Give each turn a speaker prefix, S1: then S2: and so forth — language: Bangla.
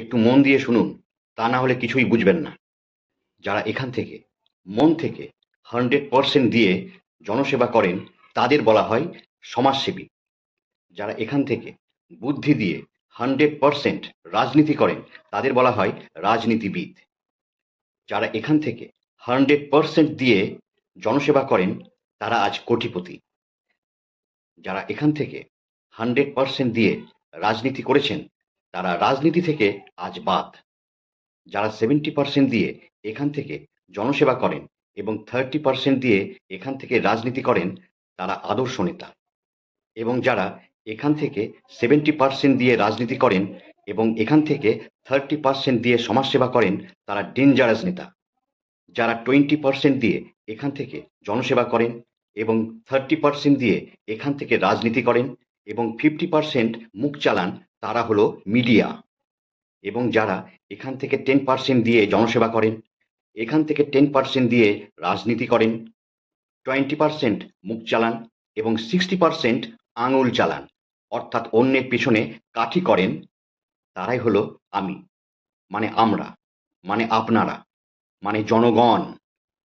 S1: একটু মন দিয়ে শুনুন, তা না হলে কিছুই বুঝবেন না। যারা এখান থেকে, মন থেকে হান্ড্রেড পার্সেন্ট দিয়ে জনসেবা করেন, তাদের বলা হয় সমাজসেবী। যারা এখান থেকে বুদ্ধি দিয়ে হান্ড্রেড পার্সেন্ট রাজনীতি করেন, তাদের বলা হয় রাজনীতিবিদ। যারা এখান থেকে হান্ড্রেড পার্সেন্ট দিয়ে জনসেবা করেন, তারা আজ কোটিপতি। যারা এখান থেকে হান্ড্রেড পার্সেন্ট দিয়ে রাজনীতি করেছেন তারা রাজনীতি থেকে আজ বাদ। যারা সেভেন্টি পার্সেন্ট দিয়ে এখান থেকে জনসেবা করেন এবং থার্টি পার্সেন্ট দিয়ে এখান থেকে রাজনীতি করেন, তারা আদর্শ নেতা। এবং যারা এখান থেকে সেভেন্টি পার্সেন্ট দিয়ে রাজনীতি করেন এবং এখান থেকে থার্টি পার্সেন্ট দিয়ে সমাজসেবা করেন, তারা ডেঞ্জারাস নেতা। যারা টোয়েন্টি পার্সেন্ট দিয়ে এখান থেকে জনসেবা করেন এবং থার্টি পার্সেন্ট দিয়ে এখান থেকে রাজনীতি করেন এবং ফিফটি পার্সেন্ট মুখ চালান তারা হলো মিডিয়া এবং যারা এখান থেকে টেন পার্সেন্ট দিয়ে জনসেবা করেন, এখান থেকে টেন পার্সেন্ট দিয়ে রাজনীতি করেন টোয়েন্টি পার্সেন্ট মুখ চালান এবং সিক্সটি পার্সেন্ট আঙুল চালান, অর্থাৎ অন্যের পিছনে কাঠি করেন, তারাই হলো আমি মানে আমরা মানে আপনারা মানে জনগণ।